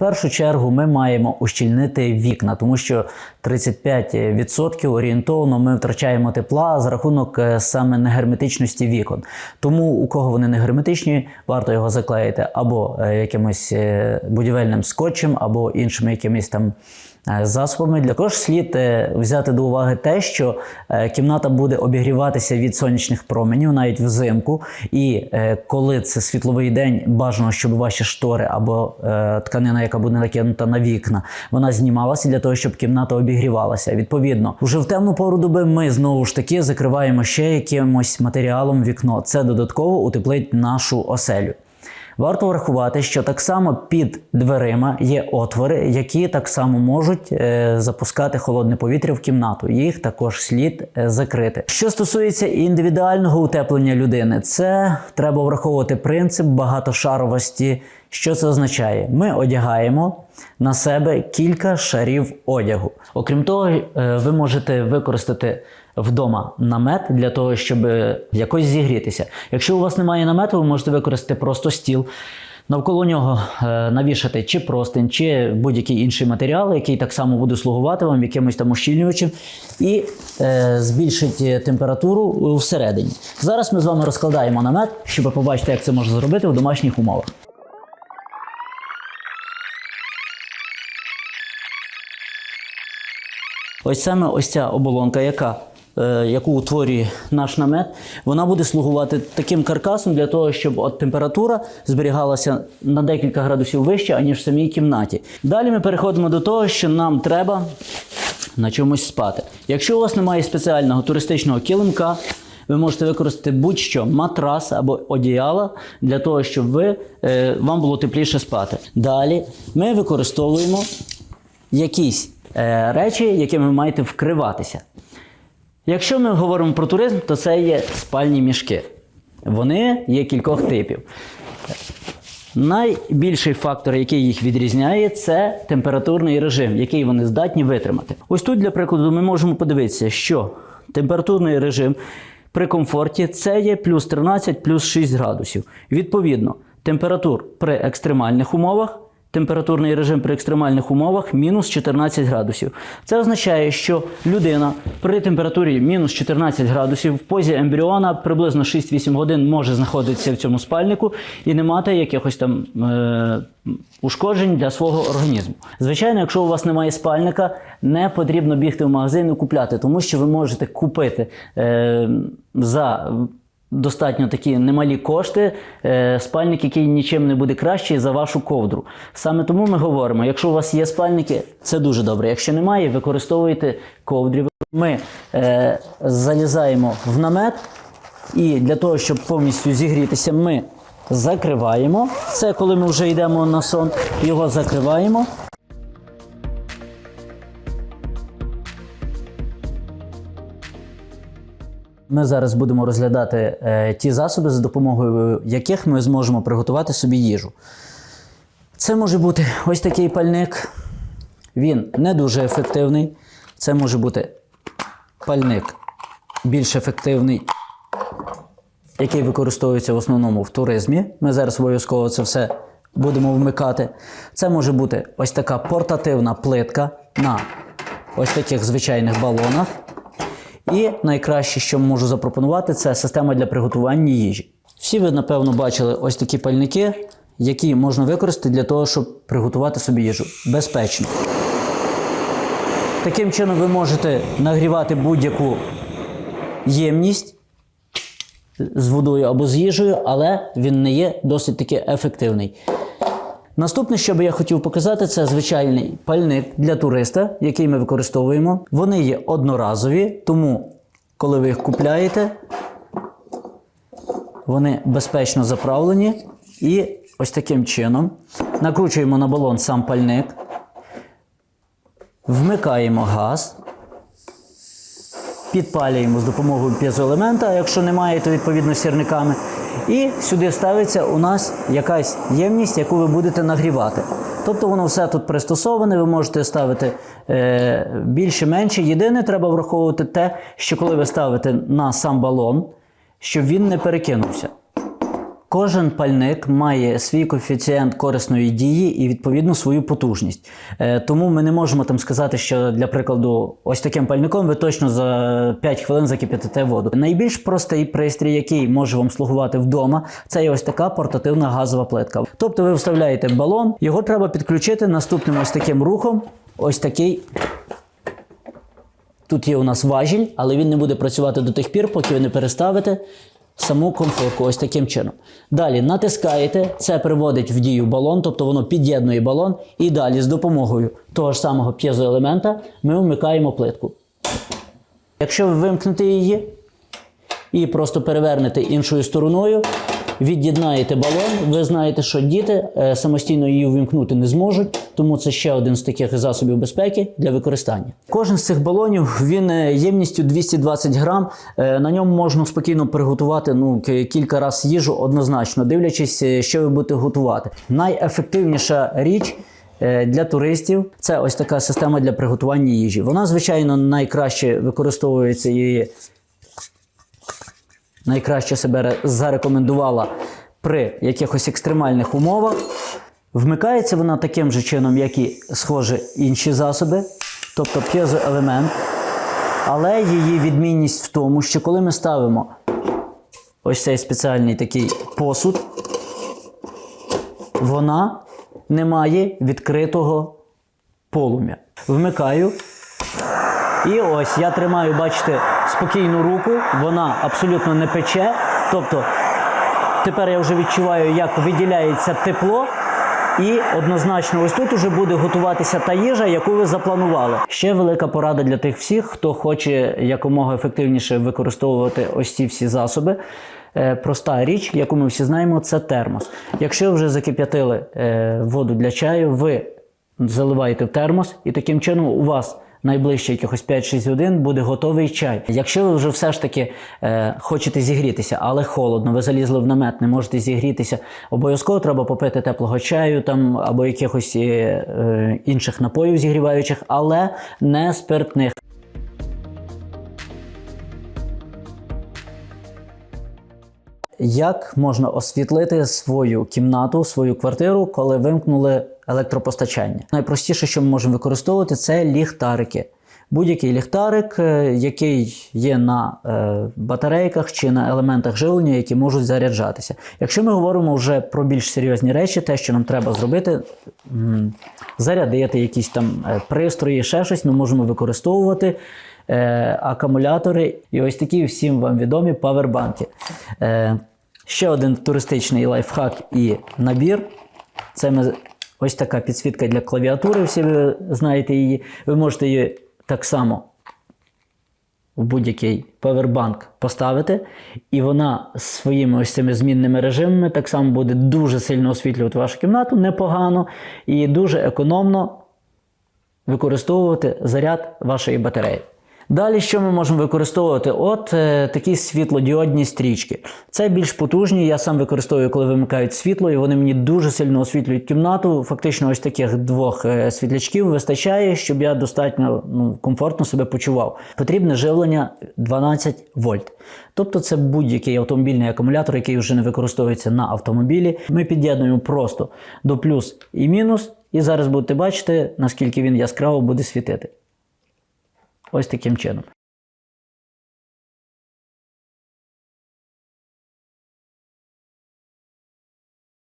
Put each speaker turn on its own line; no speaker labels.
першу чергу ми маємо ущільнити вікна, тому що 35% орієнтовно ми втрачаємо тепла за рахунок е, саме негерметичності вікон. Тому у кого вони не герметичні, варто його заклеїти або е, якимось е, будівельним скотчем, або іншими якимись там. Е, Засобами також слід е, взяти до уваги те, що е, кімната буде обігріватися від сонячних променів навіть взимку. І коли це світловий день, бажано, щоб ваші штори або тканина, яка буде накинута на вікна, вона знімалася для того, щоб кімната обігрівалася. Відповідно, вже в темну пору доби ми знову ж таки закриваємо ще якимось матеріалом вікно. Це додатково утеплить нашу оселю. Варто врахувати, що так само під дверима є отвори, які так само можуть е, запускати холодне повітря в кімнату. Їх також слід е, закрити. Що стосується індивідуального утеплення людини, це треба враховувати принцип багатошаровості. Що це означає? Ми одягаємо на себе кілька шарів одягу. Окрім того, е, ви можете використати вдома намет для того, щоб е, якось зігрітися. Якщо у вас немає намету, ви можете використати просто стіл. Навколо нього е, навішати чи простень, чи будь-який інший матеріал, який так само буде слугувати вам якимось там ущільнювачем, і е, збільшить температуру всередині. Зараз ми з вами розкладаємо намет, щоб побачити, як це можна зробити в домашніх умовах. Ось саме ось ця оболонка, яка, е, яку утворює наш намет, вона буде слугувати таким каркасом для того, щоб от температура зберігалася на декілька градусів вище, аніж в самій кімнаті. Далі ми переходимо до того, що нам треба на чомусь спати. Якщо у вас немає спеціального туристичного килимка, ви можете використати будь-що матрас або одіяло для того, щоб ви, е, вам було тепліше спати. Далі ми використовуємо якісь речі, якими ви маєте вкриватися. Якщо ми говоримо про туризм, то це є спальні мішки. Вони є кількох типів. Найбільший фактор, який їх відрізняє, це температурний режим, який вони здатні витримати. Ось тут, для прикладу, ми можемо подивитися, що температурний режим при комфорті це є плюс 13, плюс 6 градусів. Відповідно, температур при екстремальних умовах. Температурний режим при екстремальних умовах мінус 14 градусів. Це означає, що людина при температурі мінус 14 градусів в позі ембріона приблизно 6-8 годин може знаходитися в цьому спальнику і не мати якихось там е- ушкоджень для свого організму. Звичайно, якщо у вас немає спальника, не потрібно бігти в магазин і купляти, тому що ви можете купити е- за достатньо такі немалі кошти, е, спальник, який нічим не буде кращий за вашу ковдру. Саме тому ми говоримо, якщо у вас є спальники, це дуже добре. Якщо немає, використовуйте ковдрі. Ми е, залізаємо в намет, і для того, щоб повністю зігрітися, ми закриваємо. Це коли ми вже йдемо на сон, його закриваємо. Ми зараз будемо розглядати е, ті засоби, за допомогою яких ми зможемо приготувати собі їжу. Це може бути ось такий пальник. Він не дуже ефективний. Це може бути пальник більш ефективний, який використовується в основному в туризмі. Ми зараз обов'язково це все будемо вмикати. Це може бути ось така портативна плитка на ось таких звичайних балонах. І найкраще, що можу запропонувати, це система для приготування їжі. Всі ви, напевно, бачили ось такі пальники, які можна використати для того, щоб приготувати собі їжу безпечно. Таким чином, ви можете нагрівати будь-яку ємність з водою або з їжею, але він не є досить таки ефективний. Наступне, що би я хотів показати, це звичайний пальник для туриста, який ми використовуємо. Вони є одноразові, тому коли ви їх купляєте, вони безпечно заправлені. І ось таким чином накручуємо на балон сам пальник, вмикаємо газ, підпалюємо з допомогою п'єзоелемента, а якщо немає, то відповідно сірниками. І сюди ставиться у нас якась ємність, яку ви будете нагрівати. Тобто воно все тут пристосоване, ви можете ставити е, більше менше. Єдине, треба враховувати те, що коли ви ставите на сам балон, щоб він не перекинувся. Кожен пальник має свій коефіцієнт корисної дії і відповідно свою потужність. Е, Тому ми не можемо там сказати, що для прикладу, ось таким пальником ви точно за 5 хвилин закип'ятите воду. Найбільш простий пристрій, який може вам слугувати вдома, це є ось така портативна газова плитка. Тобто ви вставляєте балон, його треба підключити наступним ось таким рухом. Ось такий Тут є у нас важіль, але він не буде працювати до тих пір, поки ви не переставите саму конфорку ось таким чином. Далі натискаєте, це приводить в дію балон, тобто воно під'єднує балон. І далі з допомогою того ж самого п'єзоелемента ми вмикаємо плитку. Якщо ви вимкнете її і просто перевернете іншою стороною, від'єднаєте балон, ви знаєте, що діти е, самостійно її увімкнути не зможуть, тому це ще один з таких засобів безпеки для використання. Кожен з цих балонів він е, ємністю 220 грам. Е, На ньому можна спокійно приготувати ну, кілька разів їжу однозначно, дивлячись, що ви будете готувати. Найефективніша річ. Для туристів це ось така система для приготування їжі. Вона, звичайно, найкраще використовується і найкраще себе зарекомендувала при якихось екстремальних умовах. Вмикається вона таким же чином, як і схоже інші засоби, тобто п'єзоелемент. Але її відмінність в тому, що коли ми ставимо ось цей спеціальний такий посуд, вона не має відкритого полум'я. Вмикаю. І ось я тримаю, бачите, спокійну руку, вона абсолютно не пече. Тобто тепер я вже відчуваю, як виділяється тепло. І однозначно, ось тут уже буде готуватися та їжа, яку ви запланували. Ще велика порада для тих всіх, хто хоче якомога ефективніше використовувати ось ці всі засоби. Е, Проста річ, яку ми всі знаємо, це термос. Якщо вже закип'ятили е, воду для чаю, ви заливаєте в термос, і таким чином у вас найближче якихось 5-6 годин буде готовий чай. Якщо ви вже все ж таки е, хочете зігрітися, але холодно, ви залізли в намет, не можете зігрітися, обов'язково треба попити теплого чаю там або якихось е, е, інших напоїв зігріваючих, але не спиртних. Як можна освітлити свою кімнату, свою квартиру, коли вимкнули електропостачання? Найпростіше, що ми можемо використовувати, це ліхтарики. Будь-який ліхтарик, е, який є на е, батарейках чи на елементах живлення, які можуть заряджатися. Якщо ми говоримо вже про більш серйозні речі, те, що нам треба зробити, зарядити якісь там е, пристрої, ще щось, ми можемо використовувати акумулятори і ось такі всім вам відомі павербанки. Ще один туристичний лайфхак і набір. Це ми, ось така підсвітка для клавіатури, всі ви знаєте її. Ви можете її так само в будь-який павербанк поставити, і вона своїми ось цими змінними режимами так само буде дуже сильно освітлювати вашу кімнату, непогано і дуже економно використовувати заряд вашої батареї. Далі, що ми можемо використовувати? От е, такі світлодіодні стрічки. Це більш потужні. Я сам використовую, коли вимикають світло, і вони мені дуже сильно освітлюють кімнату. Фактично, ось таких двох е, світлячків вистачає, щоб я достатньо ну, комфортно себе почував. Потрібне живлення 12 вольт. Тобто це будь-який автомобільний акумулятор, який вже не використовується на автомобілі. Ми під'єднуємо просто до плюс і мінус, і зараз будете бачити, наскільки він яскраво буде світити. Ось таким чином.